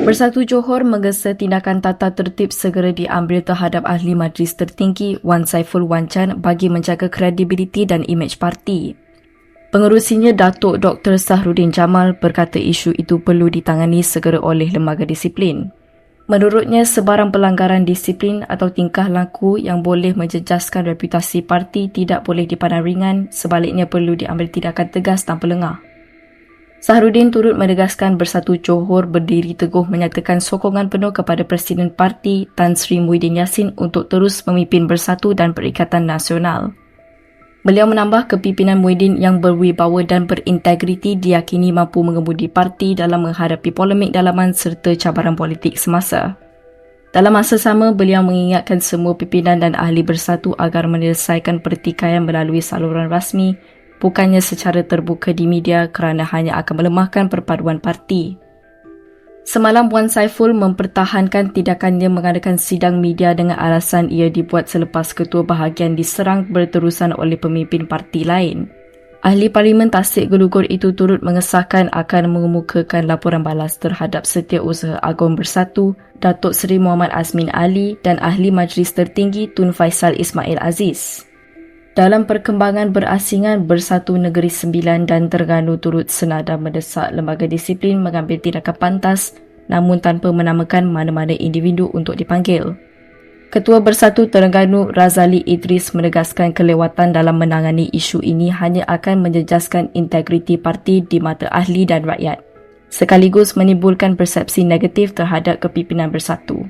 Bersatu Johor menggesa tindakan tata tertib segera diambil terhadap ahli majlis tertinggi Wan Saiful Wan Chan bagi menjaga kredibiliti dan imej parti. Pengerusinya Datuk Dr. Sahrudin Jamal berkata isu itu perlu ditangani segera oleh lembaga disiplin. Menurutnya, sebarang pelanggaran disiplin atau tingkah laku yang boleh menjejaskan reputasi parti tidak boleh dipandang ringan, sebaliknya perlu diambil tindakan tegas tanpa lengah. Sahrudin turut menegaskan Bersatu Johor berdiri teguh menyatakan sokongan penuh kepada Presiden Parti Tan Sri Muhyiddin Yassin untuk terus memimpin Bersatu dan Perikatan Nasional. Beliau menambah kepimpinan Muhyiddin yang berwibawa dan berintegriti diyakini mampu mengemudi parti dalam menghadapi polemik dalaman serta cabaran politik semasa. Dalam masa sama, beliau mengingatkan semua pimpinan dan ahli bersatu agar menyelesaikan pertikaian melalui saluran rasmi bukannya secara terbuka di media kerana hanya akan melemahkan perpaduan parti. Semalam Wan Saiful mempertahankan tindakannya mengadakan sidang media dengan alasan ia dibuat selepas ketua bahagian diserang berterusan oleh pemimpin parti lain. Ahli Parlimen Tasik Gelugur itu turut mengesahkan akan mengemukakan laporan balas terhadap Setiausaha Agung Bersatu, Datuk Seri Muhammad Azmin Ali dan Ahli Majlis Tertinggi Tun Faisal Ismail Aziz. Dalam perkembangan berasingan Bersatu Negeri Sembilan dan Terengganu turut senada mendesak lembaga disiplin mengambil tindakan pantas namun tanpa menamakan mana-mana individu untuk dipanggil. Ketua Bersatu Terengganu Razali Idris menegaskan kelewatan dalam menangani isu ini hanya akan menjejaskan integriti parti di mata ahli dan rakyat sekaligus menimbulkan persepsi negatif terhadap kepimpinan Bersatu.